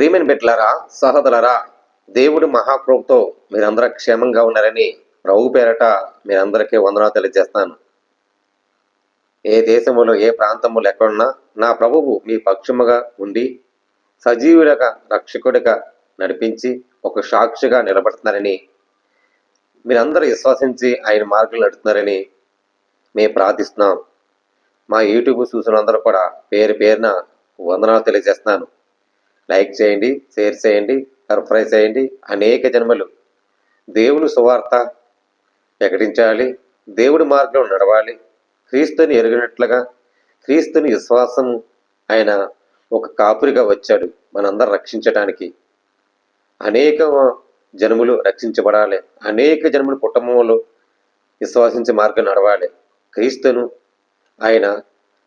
ప్రియమైన బిడ్డలారా సహోదరులారా దేవుడి మహాప్రభుతో మీరందరూ క్షేమంగా ఉన్నారని ప్రభు పేరట మీరందరికీ వందనాలు తెలియజేస్తాను ఏ దేశంలో ఏ ప్రాంతంలో ఎక్కడున్నా నా ప్రభువు మీ పక్షముగా ఉండి సజీవుడిగా రక్షకుడిగా నడిపించి ఒక సాక్షిగా నిలబడుతున్నారని మీరందరూ విశ్వసించి ఆయన మార్గంలో నడుతున్నారని మేము ప్రార్థిస్తున్నాం. మా యూట్యూబ్ చూసిన అందరూ కూడా పేరు పేరున వందనాలు తెలియజేస్తున్నాను. లైక్ చేయండి షేర్ చేయండి సర్ప్రైజ్ చేయండి. అనేక జన్మలు దేవుని సువార్త ప్రకటించాలి దేవుడి మార్గంలో నడవాలి. క్రీస్తుని ఎరిగినట్లుగా క్రీస్తుని విశ్వాసం ఆయన ఒక కాపురిగా వచ్చాడు మనందరం రక్షించడానికి అనేక జన్ములు రక్షించబడాలి అనేక జన్ములు కుటుంబంలో విశ్వాసించే మార్గం నడవాలి. క్రీస్తును ఆయన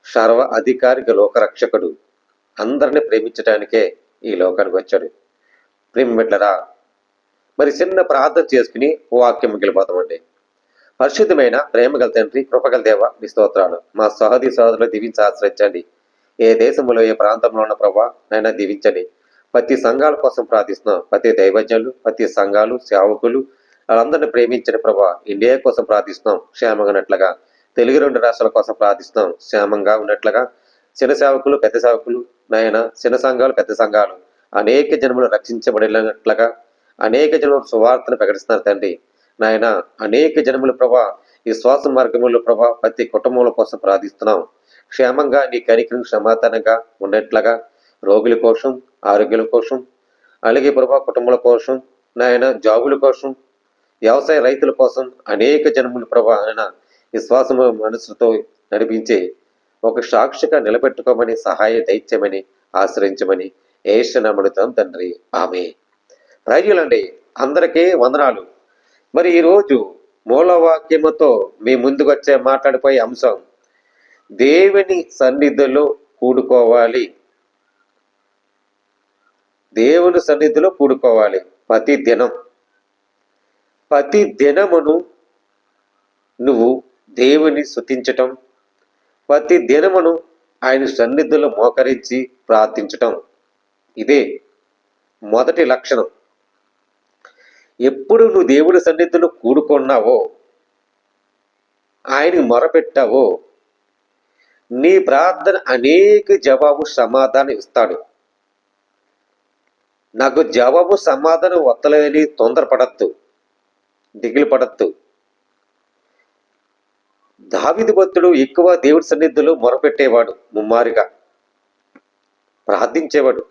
సర్వ అధికారిక లోకరక్షకుడు. అందరిని ప్రేమించడానికే ఈ లోకానికి వచ్చాడు. ప్రేమ మరి చిన్న ప్రార్థన చేసుకుని వాక్యం వెళ్ళిపోతామండి పరిశుద్ధమైన ప్రేమగల తండ్రి కృపగల దేవ మీ స్తోత్రాలు. మా సహోదరి సహోదరులు దీవించి ఆశ్రయించండి. ఏ దేశంలో ఏ ప్రాంతంలో ఉన్న ప్రభా నైనా దీవించండి. ప్రతి సంఘాల కోసం ప్రార్థిస్తున్నాం. ప్రతి దైవజ్ఞులు ప్రతి సంఘాలు సేవకులు వాళ్ళందరినీ ప్రేమించిన ప్రభా. ఇండియా కోసం ప్రార్థిస్తున్నాం క్షేమంగా ఉన్నట్లుగా. తెలుగు రెండు రాష్ట్రాల కోసం ప్రార్థిస్తున్నాం క్షేమంగా ఉన్నట్లుగా. చిన్న సేవకులు పెద్ద సేవకులు నాయన చిన్న సంఘాలు పెద్ద సంఘాలు. అనేక జన్మలు రక్షించబడినట్లుగా అనేక జన్మలు సువార్తను ప్రకటిస్తున్నారు తండ్రి. నాయన అనేక జన్మల ప్రభా ఈ శ్వాస మార్గంలో ప్రభా ప్రతి కుటుంబాల కోసం ప్రార్థిస్తున్నాం. క్షేమంగా నీ కనికరం సమాధానంగా ఉన్నట్లుగా రోగుల కోసం ఆరోగ్యాల కోసం అలాగే ప్రభా కుటుంబాల కోసం నాయన జాబుల కోసం వ్యవసాయ రైతుల కోసం అనేక జన్మల ప్రభా ఆయన విశ్వాసము మనసుతో నడిపించే ఒక సాక్షిగా నిలబెట్టుకోమని సహాయ దైత్యమని ఆశ్రయించమని ఏషనమడుతాం తండ్రి. ఆమె ప్రజలండి అందరికీ వందనాలు. మరి ఈరోజు మూలవాక్యముతో మీ ముందుకు వచ్చే మాట్లాడిపోయే అంశం దేవుని సన్నిధిలో కూడుకోవాలి. దేవుని సన్నిధిలో కూడుకోవాలి. ప్రతి దినం. ప్రతి దినమును నువ్వు దేవుని శుతించటం ప్రతి దినమును ఆయన సన్నిధిలో మోకరించి ప్రార్థించటం. ఇదే మొదటి లక్షణం. ఎప్పుడు నువ్వు దేవుడి సన్నిధిలో కూడుకున్నావో ఆయనకి మొరపెట్టావో నీ ప్రార్థన అనేక జవాబు సమాధానం ఇస్తాడు. నాకు జవాబు సమాధానం వత్తలేదని తొందరపడద్దు దిగులు పడద్దు దావిది భక్తుడు ఎక్కువ దేవుడి సన్నిధిలో మొరపెట్టేవాడు ముమ్మారిగా ప్రార్థించేవాడు.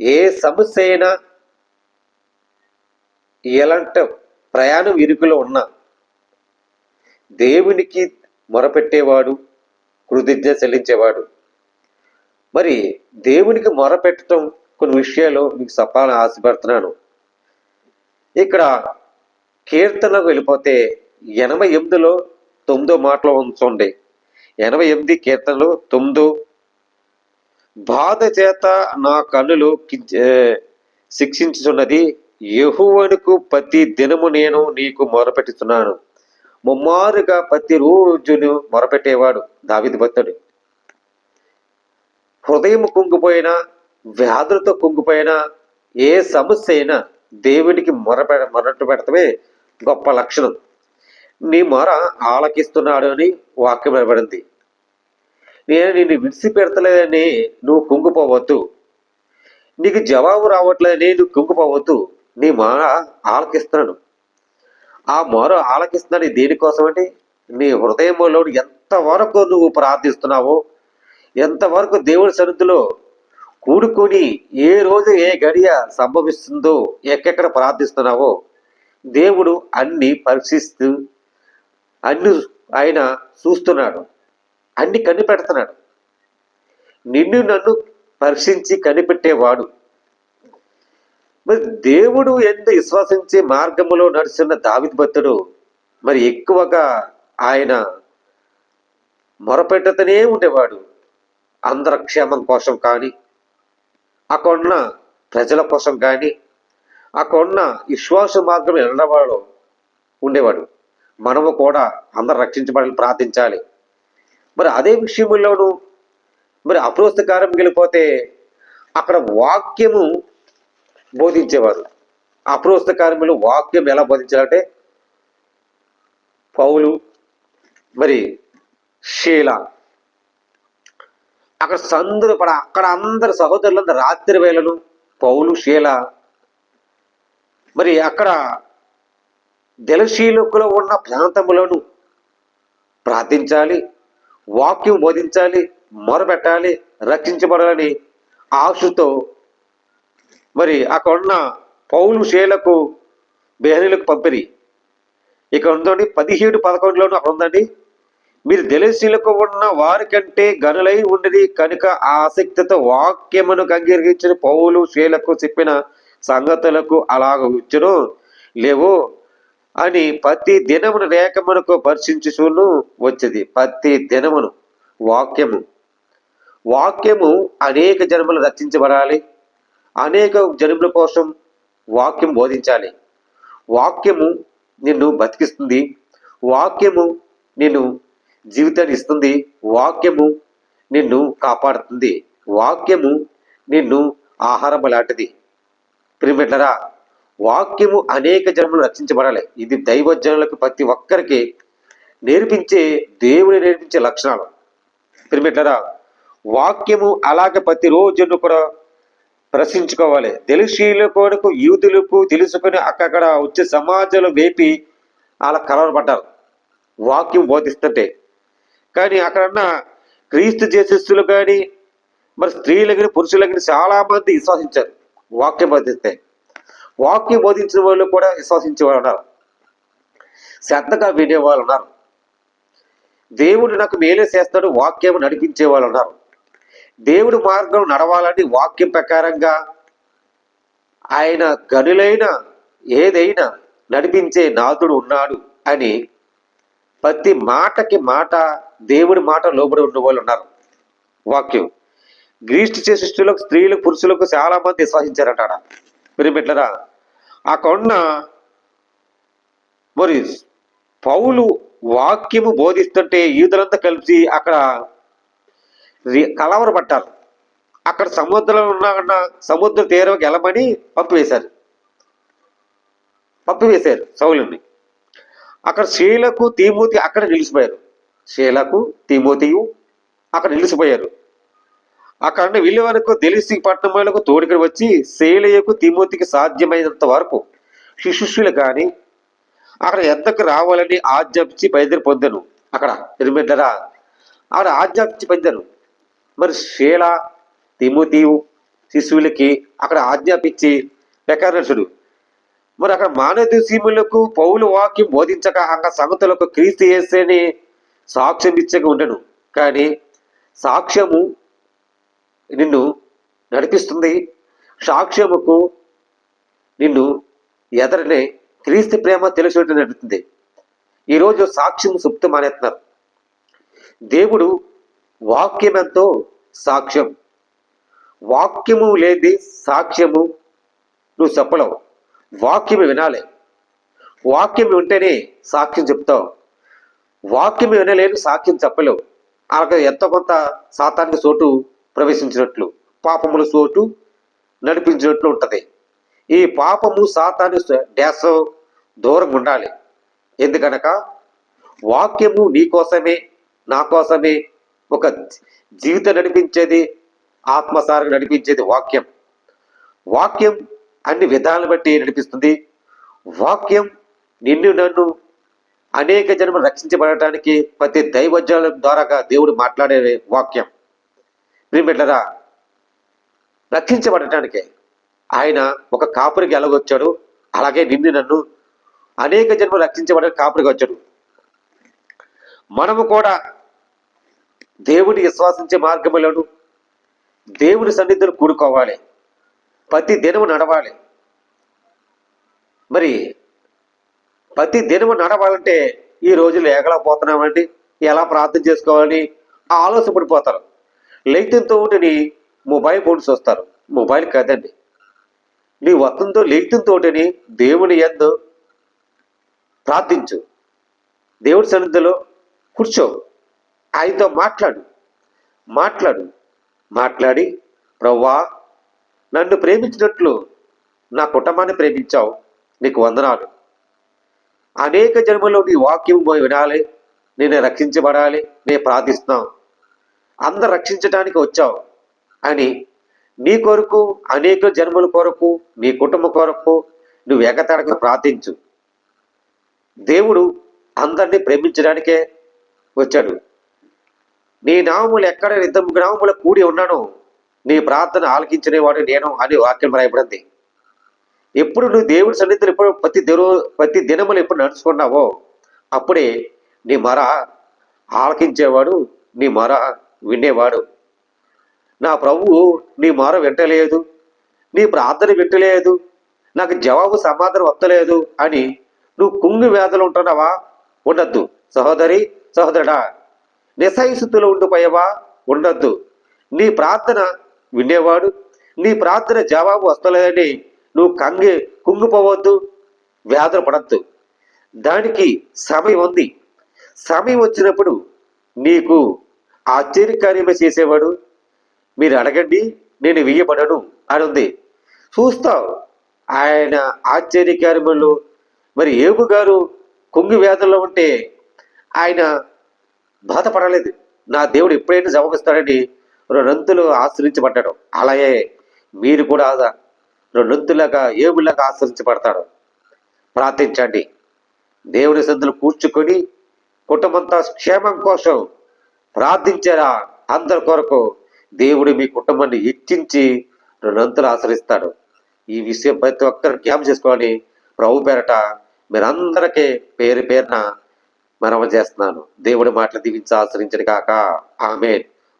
ఏ సమస్య అయినా ఎలాంటి ప్రయాణం ఇరుకులో ఉన్నా దేవునికి మొరపెట్టేవాడు కృతజ్ఞ చెల్లించేవాడు. మరి దేవునికి మొరపెట్టడం కొన్ని విషయాలు మీకు చెప్పాలని ఆశపడుతున్నాను. ఇక్కడ కీర్తనకు వెళ్ళిపోతే ఎనభై ఎనిమిదిలో తొమ్మిదో మాటలో ఉంచండి. ఎనభై ఎనిమిది కీర్తనలు తొమ్మిదో. బాధ చేత నా కన్నులు శిక్షించుతున్నది యహువనుకు శిక్షించుచున్నది ప్రతి దినము నేను నీకు మొరపెట్టుతున్నాను ముమ్మారుగా ప్రతి రోజును మొరపెట్టేవాడు దావిది భక్తుడు. హృదయం కుంగిపోయినా వ్యాధులతో కుంగిపోయినా ఏ సమస్య అయినా దేవునికి మొరపె మొరటు పెడతమే గొప్ప లక్షణం. నీ మొర ఆలకిస్తున్నాడు అని వాక్యం నిలబడింది నేను నిన్ను విడిచిపెడతలేదని నువ్వు కుంగిపోవద్దు. నీకు జవాబు రావట్లేదని నువ్వు కుంగిపోవద్దు. నీ మొర ఆలకిస్తున్నాను. ఆ మొర ఆలకిస్తున్నాను దేనికోసమంటే నీ హృదయంలో ఎంతవరకు నువ్వు ప్రార్థిస్తున్నావో ఎంతవరకు దేవుడి సన్నిధిలో కూడుకొని ఏ రోజు ఏ గడియ సంభవిస్తుందో ఎక్కెక్కడ ప్రార్థిస్తున్నావో దేవుడు అన్ని పరీక్షిస్తూ అన్ని ఆయన చూస్తున్నాడు. అన్ని కనిపెడుతున్నాడు. నిన్ను నన్ను పరీక్షించి కనిపెట్టేవాడు. మరి దేవుడు ఎంత విశ్వసించే మార్గములో నడుస్తున్న దావిద్ భక్తుడు మరి ఎక్కువగా ఆయన మొరపెట్టతనే ఉండేవాడు. అందరి క్షేమం కోసం కానీ అక్కడున్న ప్రజల కోసం కానీ అక్కడున్న విశ్వాస మార్గం వెళ్ళవాడు ఉండేవాడు. మనము కూడా అందరు రక్షించబడాలని ప్రార్థించాలి. మరి అదే విషయంలోను మరి అప్రోస్తకారం వెళ్ళిపోతే అక్కడ వాక్యము బోధించేవారు. అప్రోస్త వాక్యం ఎలా బోధించాలంటే పౌలు మరి షీల. అక్కడ సందరు పడ అక్కడ అందరు సహోదరులందరూ రాత్రి వేళను పౌలు షీల మరి అక్కడ జలశీలకులో ఉన్న ప్రాంతములను ప్రార్థించాలి వాక్యం బోధించాలి మొరపెట్టాలి రక్షించబడాలని ఆశతో మరి అక్కడ ఉన్న పౌలు శీలకు బెహరీలకు పంపిణీ ఇక్కడ ఉందండి పదిహేడు పదకొండులోనూ అక్కడ ఉందండి. మీరు దళశీలకు ఉన్న వారికంటే గనులై ఉండేది కనుక ఆసక్తితో వాక్యమును అంగీకరించిన పౌలు శీలకు చెప్పిన సంగతులకు అలాగ ఇచ్చును లేవు అని ప్రతి దినమును రేఖమునకు పరిశీలించుచూను వచ్చేది. ప్రతి దినమును. వాక్యము. వాక్యము అనేక జన్మలు రచించబడాలి. అనేక జన్మల కోసం వాక్యం బోధించాలి. వాక్యము నిన్ను బతికిస్తుంది. వాక్యము నిన్ను జీవితాన్ని ఇస్తుంది. వాక్యము నిన్ను కాపాడుతుంది. వాక్యము నిన్ను ఆహారం లాంటిది. ప్రిమిట్లరా వాక్యము అనేక జన్మలు రక్షించబడాలి ఇది దైవ జనులకు ప్రతి ఒక్కరికి నేర్పించే దేవుని నేర్పించే లక్షణాలు. ప్రిమిట్లరా వాక్యము అలాగే ప్రతిరోజును కూడా ప్రశ్నించుకోవాలి. కొడుకు యూదులకు తెలుసుకొని అక్కడ వచ్చే సమాజంలో వేపి అలా కలవరపడ్డారు వాక్యం బోధిస్తుంటే. కానీ అక్కడన్న క్రీస్తు చేసేస్తులు కానీ మరి స్త్రీలకి పురుషులకి చాలామంది చాలా మంది విశ్వసించారు. వాక్యం బోధిస్తే. వాక్యం బోధించిన వాళ్ళు కూడా విశ్వసించే వాళ్ళు ఉన్నారు. శ్రద్ధగా వినే వాళ్ళు ఉన్నారు. దేవుడు నాకు మేలే చేస్తాడు వాక్యం నడిపించే వాళ్ళు ఉన్నారు. దేవుడి మార్గం నడవాలని వాక్యం ప్రకారంగా ఆయన గనులైన ఏదైనా నడిపించే నాథుడు ఉన్నాడు అని ప్రతి మాటకి మాట దేవుడి మాట లోబడి ఉన్న వాళ్ళు ఉన్నారు. వాక్యం. గ్రీష్టి చేసిస్తులకు స్త్రీలకు పురుషులకు చాలా మంది విశ్వసించారట మీరు బిడ్డరా అక్కడున్న మరి పౌలు వాక్యము బోధిస్తుంటే ఈదులంతా కలిసి అక్కడ రి- కలవరపడ్డారు. అక్కడ సముద్రంలో ఉన్న సముద్ర తీరం గెలమని పంపివేశారు. పంపివేశారు సౌలుని. అక్కడ శీలకు తీమూతి అక్కడ నిలిచిపోయారు. శీలకు తీమూతియు అక్కడ నిలిచిపోయారు. అక్కడ వెళ్ళే వరకు తెలిసి పట్టణములకు తోడుకొని వచ్చి శైలయకు తిమోతికి సాధ్యమైనంత వరకు శిశిష్యులు కానీ అక్కడ ఎంతకు రావాలని ఆజ్ఞాపించి బయలుదేరి పొందాను. అక్కడ ఎనిమిదరా అక్కడ ఆజ్ఞాపించి పొందాను. మరి శీల తిమోతియు శిశువులకి అక్కడ ఆజ్ఞాపించి ప్రకారణుడు మరి అక్కడ మానవ సీములకు పౌలు వాక్యం బోధించక అక్కడ సంగతులకు క్రీస్తు చేస్తేనే సాక్ష్యం ఇచ్చక ఉండను. కానీ సాక్ష్యము నిన్ను నడిపిస్తుంది. సాక్ష్యముకు నిన్ను ఎదరనే క్రీస్తు ప్రేమ తెలిసినట్టు నడుపుతుంది ఈరోజు సాక్ష్యం సుప్తి మానేస్తున్నారు. దేవుడు వాక్యం ఎంతో సాక్ష్యం. వాక్యము లేని సాక్ష్యము నువ్వు చెప్పలేవు. వాక్యం వినాలి. వాక్యం వింటేనే సాక్ష్యం చెప్తావు. వాక్యం వినలేని సాక్ష్యం చెప్పలేవు. అలాగే ఎంతో కొంత శాతానికి చోటు ప్రవేశించినట్లు పాపముల చోటు నడిపించినట్లు ఉంటుంది. ఈ పాపము సాతాను డ్యాస దూరంగా ఉండాలి. ఎందుకనక వాక్యము నీ కోసమే నా కోసమే ఒక జీవితం నడిపించేది ఆత్మసారంగా నడిపించేది వాక్యం. వాక్యం అన్ని విధాలను బట్టి నడిపిస్తుంది. వాక్యం నిన్ను నన్ను అనేక జన్మలు రక్షించబడటానికి ప్రతి దైవజాల ద్వారాగా దేవుడు మాట్లాడే వాక్యం. ప్రియమిట్లరా రక్షించబడటానికి ఆయన ఒక కాపురికి ఎలాగొచ్చాడు అలాగే నిన్ను నన్ను అనేక జన్మ రక్షించబడడానికి కాపురికి వచ్చాడు. మనము కూడా దేవుని విశ్వాసించే మార్గములను దేవుని సన్నిధిలో కూడుకోవాలి. ప్రతి దినము నడవాలి. మరి ప్రతి దినము నడవాలంటే ఈ రోజులు ఎగలపోతున్నామండి ఎలా ప్రార్థన చేసుకోవాలని ఆలోచన పడిపోతారు. లైట్తో నీ మొబైల్ ఫోన్స్ వస్తారు. మొబైల్ కాదండి. నీ వత్తంతో లైట్తోటిని దేవుని ఎందు ప్రార్థించు. దేవుడి సన్నిధిలో కూర్చో. ఆయనతో మాట్లాడు. మాట్లాడు. మాట్లాడి ప్రవ్వా నన్ను ప్రేమించినట్లు నా కుటుంబాన్ని ప్రేమించావు. నీకు వందనాలు. అనేక జన్మలో నీ వాక్యం వినాలి. నేను రక్షించబడాలి. నేను ప్రార్థిస్తున్నావు అందరు రక్షించడానికి వచ్చావు. అని నీ కొరకు అనేక జన్మల కొరకు నీ కుటుంబ కొరకు నువ్వు ఎగతాడక ప్రార్థించు. దేవుడు అందరినీ ప్రేమించడానికే వచ్చాడు. నీ నామములు ఎక్కడ ఇద్దరు గ్రామముల కూడి ఉన్నానో నీ ప్రార్థన ఆలకించినవాడు నేను అని వాక్యం రాయబడింది. ఎప్పుడు నువ్వు దేవుడి సన్నిధిలో ఎప్పుడు ప్రతి దిన ప్రతి దినములు ఎప్పుడు నడుచుకున్నావో అప్పుడే నీ మర ఆలకించేవాడు నీ మర వినేవాడు. నా ప్రభువు నీ మార వింటలేదు నీ ప్రార్థన వింటలేదు నాకు జవాబు సమాధానం వస్తలేదు అని నువ్వు కుంగు వ్యాధులు ఉంటున్నావా? ఉండద్దు. సహోదరి సహోదరుడా నిశయస్థితిలో ఉండిపోయావా? ఉండద్దు. నీ ప్రార్థన వినేవాడు నీ ప్రార్థన జవాబు వస్తలేదని నువ్వు కంగి కుంగిపోవద్దు వ్యాధులు పడద్దు. దానికి సమయం ఉంది. సమయం వచ్చినప్పుడు నీకు ఆశ్చర్యకార్యమే చేసేవాడు? మీరు అడగండి నేను వేయబడను అని ఉంది. చూస్తావు ఆయన ఆశ్చర్యకార్యములు మరి ఏబు గారు కుంగి వ్యాధుల్లో ఉంటే ఆయన బాధపడలేదు. నా దేవుడు ఎప్పుడైనా జవాబిస్తాడని రెండంతులు ఆశ్రయించబడ్డాడు. అలాగే మీరు కూడా రెండంతులాగా ఏబులాగా ఆశ్రయించబడతాడు ప్రార్థించండి. దేవుని సందులు కూర్చుకొని కుటుంబంతో క్షేమం కోసం ప్రార్థించారా అందరి కొరకు దేవుడు మీ కుటుంబాన్ని హెచ్చించి రెండంతులు ఆశ్రయిస్తాడు. ఈ విషయం ప్రతి ఒక్కరు జ్ఞాపం చేసుకోవాలి. ప్రభు పేరట మీరందరికీ పేరు పేరున మనవ చేస్తున్నాను. దేవుడి మాటలు దీవించి ఆశ్రయించడు కాక ఆమె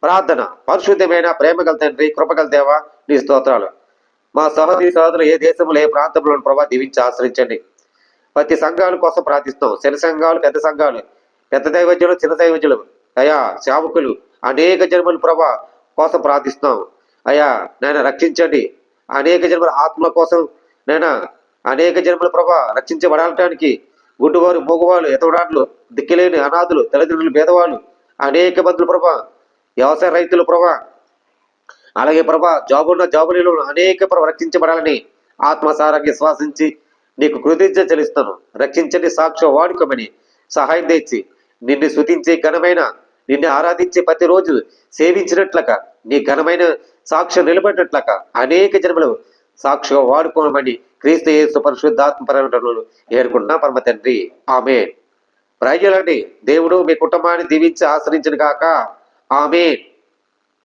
ప్రార్థన. పరిశుద్ధమైన ప్రేమగల తండ్రి కృపగల దేవ నీ స్తోత్రాలు. మా సహోదరి సహోదరులు ఏ దేశంలో ఏ ప్రాంతంలో ఉన్న ప్రభా దీవించి ఆశ్రయించండి. ప్రతి సంఘాల కోసం ప్రార్థిస్తాం చిన్న సంఘాలు పెద్ద సంఘాలు. పెద్ద దైవజ్యులు చిన్న దైవజ్యులు అయా సేవకులు అనేక జన్మల ప్రభా కోసం ప్రార్థిస్తున్నాం. అయ్యా నేను రక్షించండి. అనేక జన్మల ఆత్మల కోసం నేను అనేక జన్మల ప్రభా రక్షించబడటానికి గుడ్డువారు మూగవాళ్ళు ఎతవడాట్లు దిక్కులేని అనాథులు తల్లిదండ్రులు పేదవాళ్ళు అనేక మందులు ప్రభా వ్యవసాయ రైతులు ప్రభా అలాగే ప్రభా జాబున్న జాబులలో అనేక ప్రభ రక్షించబడాలని ఆత్మసారాన్ని శ్వాసించి నీకు కృతజ్ఞత చెల్లిస్తాను రక్షించండి సాక్ష్యం వాడుకోమని సహాయం తెచ్చి నిన్ను శుతించే ఘనమైన నిన్ను ఆరాధించే ప్రతిరోజు సేవించినట్లక నీ ఘనమైన సాక్ష్యం నిలబడినట్లక అనేక జన్మలు సాక్షిగా వాడుకోమని క్రీస్తు యేసు పరిశుద్ధాత్మ పరమటలు ఏర్కొన్న పరమ తండ్రి. ఆమె ప్రజలండి దేవుడు మీ కుటుంబాన్ని దీవించి ఆశ్రయించిన కాక ఆమె